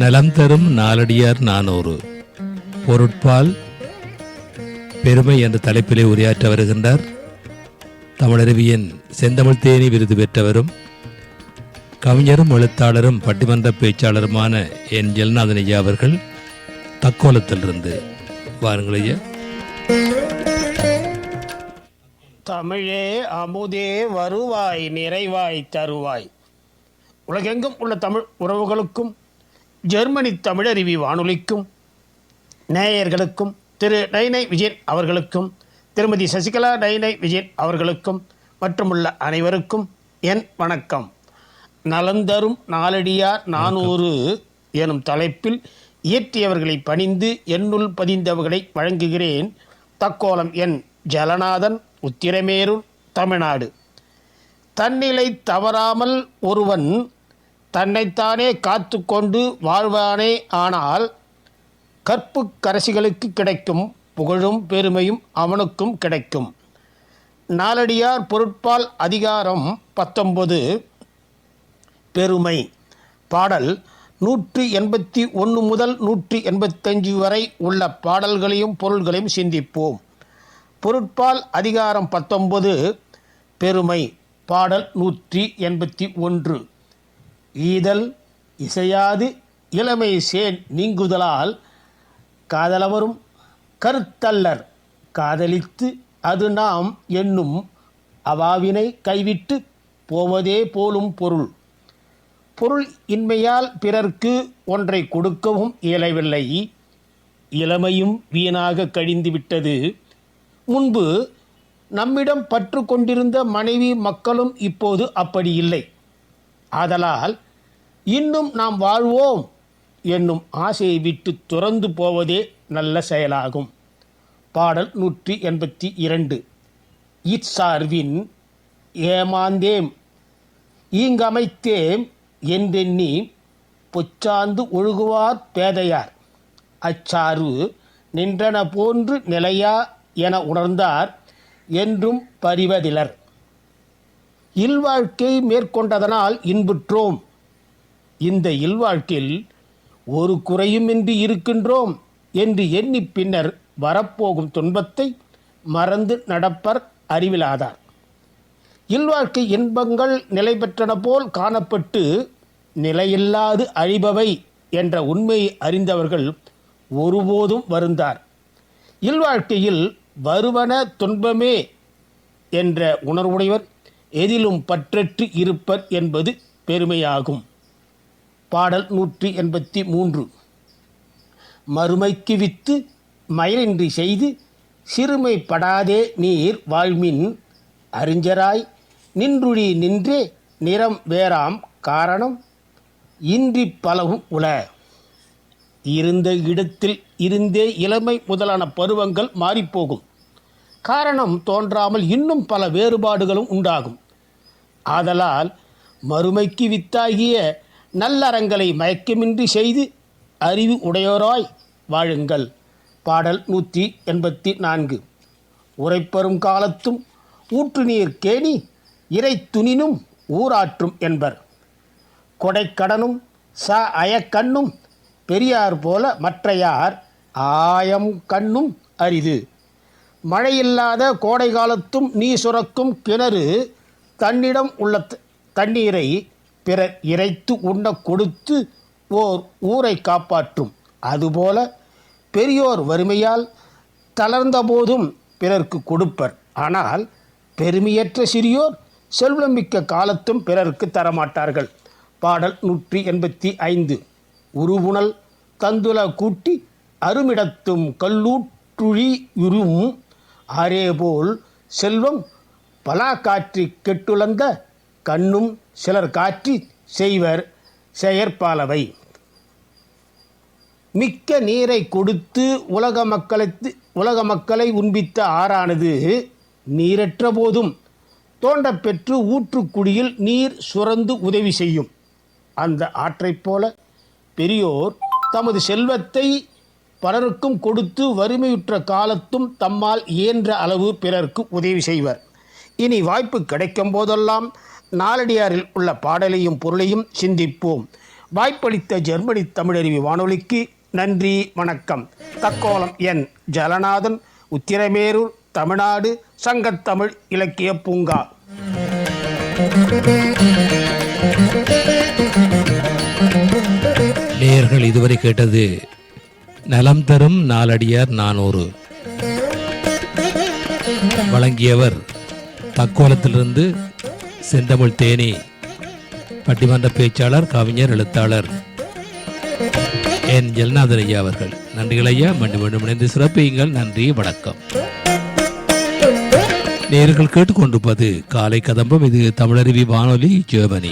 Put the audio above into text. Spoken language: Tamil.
நலம் தரும் நாலடியார் நானூறு. பொருட்பால் பெருமை என்ற தலைப்பிலே உரையாற்ற வருகின்றார். தமிழருவியின் செந்தமிழ் தேனி விருது பெற்றவரும் கவிஞரும் எழுத்தாளரும் பட்டிமன்ற பேச்சாளருமான என் ஜெல்நாதன் ஐயா அவர்கள் தக்கோலத்திலிருந்து வாருங்கள் ஐயா. தமிழே அமுதே வருவாய் நிறைவாய் தருவாய். உலகெங்கும் உள்ள தமிழ் உறவுகளுக்கும் ஜெர்மனி தமிழருவி வானொலிக்கும் நேயர்களுக்கும் திரு நைனை விஜயன் அவர்களுக்கும் திருமதி சசிகலா நைனை விஜயன் அவர்களுக்கும் மற்றுமுள்ள அனைவருக்கும் என் வணக்கம். நலந்தரும் நாளடியார் நானூறு எனும் தலைப்பில் இயற்றியவர்களை பணிந்து என்னுள் பதிந்தவர்களை வழங்குகிறேன். தக்கோலம் என் ஜலநாதன் உத்திரமேரூர் தமிழ்நாடு. தன்னிலை தவறாமல் ஒருவன் தன்னைத்தானே காத்து கொண்டு வாழ்வானே ஆனால் கற்பு கரசிகளுக்கு கிடைக்கும் புகழும் பெருமையும் அவனுக்கும் கிடைக்கும். நாலடியார் பொருட்பால் அதிகாரம் பத்தொன்பது. பெருமை. பாடல் நூற்றி எண்பத்தி ஒன்று முதல் நூற்றி எண்பத்தஞ்சு வரை உள்ள பாடல்களையும் பொருள்களையும் சிந்திப்போம். பொருட்பால் அதிகாரம் பத்தொன்பது. பெருமை. பாடல் நூற்றி எண்பத்தி ஒன்று. ஈதல் இசையாது இளமை சேன் நீங்குதலால் காதலவரும் கருத்தல்லர். காதலித்து அது நாம் என்னும் அவாவினை கைவிட்டு போவதே போலும் பொருள். பொருள் இன்மையால் பிறர்க்கு ஒன்றை கொடுக்கவும் இயலவில்லை. இளமையும் வீணாக கழிந்துவிட்டது. முன்பு நம்மிடம் பற்று கொண்டிருந்த மனைவி மக்களும் இப்போது அப்படி இல்லை. ஆதலால் இன்னும் நாம் வாழ்வோம் என்னும் ஆசையை விட்டு துறந்து போவதே நல்ல செயலாகும். பாடல் நூற்றி எண்பத்தி இரண்டு. இச்சார்வின் ஏமாந்தேம் ஈங்கமைத்தேம் என்றெண்ணி பொச்சாந்து ஒழுகுவார் பேதையார். அச்சார்வு நின்றன போன்று நிலையா என உணர்ந்தார் என்றும் பறிவதிலர் இல்வாழ்க்கை மேற்கொண்டதனால் இன்புற்றோம். இந்த இல்வாழ்க்கையில் ஒரு குறையுமின்றி இருக்கின்றோம் என்று எண்ணி பின்னர் வரப்போகும் துன்பத்தை மறந்து நடப்பர் அறிவிலாதார். இல்வாழ்க்கை இன்பங்கள் நிலை பெற்றன போல் காணப்பட்டு நிலையில்லாது அழிபவை என்ற உண்மையை அறிந்தவர்கள் ஒருபோதும் வருந்தார். இல்வாழ்க்கையில் வருவன துன்பமே என்ற உணர்வுடையவர் எதிலும் பற்றற்று இருப்பர் என்பது பெருமையாகும். பாடல் நூற்றி எண்பத்தி மூன்று. மறுமைக்கு வித்து மயிலின்றி செய்து சிறுமைப்படாதே நீர் வாழ்மின் அறிஞராய். நின்றுழி நின்றே நிறம் வேறாம் காரணம் இன்றி பலவும் உள. இருந்த இடத்தில் இருந்தே இளமை முதலான பருவங்கள் மாறிப்போகும். காரணம் தோன்றாமல் இன்னும் பல வேறுபாடுகளும் உண்டாகும். ஆதலால் மறுமைக்கு வித்தாகிய நல்லறங்களை மயக்கமின்றி செய்து அறிவு உடையோராய் வாழுங்கள். பாடல் நூற்றி எண்பத்தி நான்கு. உரைப்பெறும் காலத்தும் ஊற்று நீர் கேணி இறை துணினும் ஊராற்றும் என்பர். கொடைக்கடனும் ச அயக்கண்ணும் பெரியார் போல மற்றையார் ஆயம் கண்ணும் அரிது. மழையில்லாத கோடை காலத்தும் நீர் சுரக்கும் கிணறு தன்னிடம் உள்ள த- தண்ணீரை பிறர் இறைத்து உண்ண கொடுத்து ஓர் ஊரை காப்பாற்றும். அதுபோல பெரியோர் வறுமையால் தளர்ந்த போதும் பிறர்க்கு கொடுப்பர். ஆனால் பெருமையற்ற சிறியோர் செல்வமிக்க காலத்தும் பிறருக்கு தரமாட்டார்கள். பாடல் நூற்றி எண்பத்தி ஐந்து. உருவுணல் தந்துல கூட்டி அருமிடத்தும் கல்லூற்றுழியுறும் அதேபோல் செல்வம் பலா காற்றி கெட்டுழந்த கண்ணும் சிலர் காற்றி செய்வர் செயற்பாலவை. மிக்க நீரை கொடுத்து உலக மக்களுக்கு உலக மக்களை உண்பித்த ஆறானது நீரற்ற போதும். தோண்டப்பெற்று ஊற்றுக்குடியில் நீர் சுரந்து உதவி செய்யும். அந்த ஆற்றைப் போல பெரியோர் தமது செல்வத்தை பலருக்கும் கொடுத்து வறுமையுற்ற காலத்தும் தம்மால் இயன்ற அளவு பிறர்க்கு உதவி செய்வர். இனி வாய்ப்பு கிடைக்கும் போதெல்லாம் நாலடியாரில் உள்ள பாடலையும் பொருளையும் சிந்திப்போம். வாய்ப்பளித்த ஜெர்மனி தமிழருவி வானொலிக்கு நன்றி வணக்கம். தக்கோலம் என். ஜலநாதன் உத்திரமேரூர் தமிழ்நாடு சங்கத்தமிழ் இலக்கிய பூங்கா. நேயர்கள் இதுவரை கேட்டது நலம் தரும் நாலடியார் நானூறு. வழங்கியவர் தக்கோலத்திலிருந்து செந்தமிழ் தேனி பட்டிமன்ற பேச்சாளர் கவிஞர் எழுத்தாளர் என் ஜெல்நாதன் ஐயா அவர்கள். நன்றிகள் ஐயா மீண்டும் மீண்டும் இணைந்து சிறப்பியுங்கள். நன்றி வணக்கம். நேர்கள் கேட்டுக்கொண்டிருப்பது காலை கதம்பம். இது தமிழருவி வானொலி ஜெர்மனி.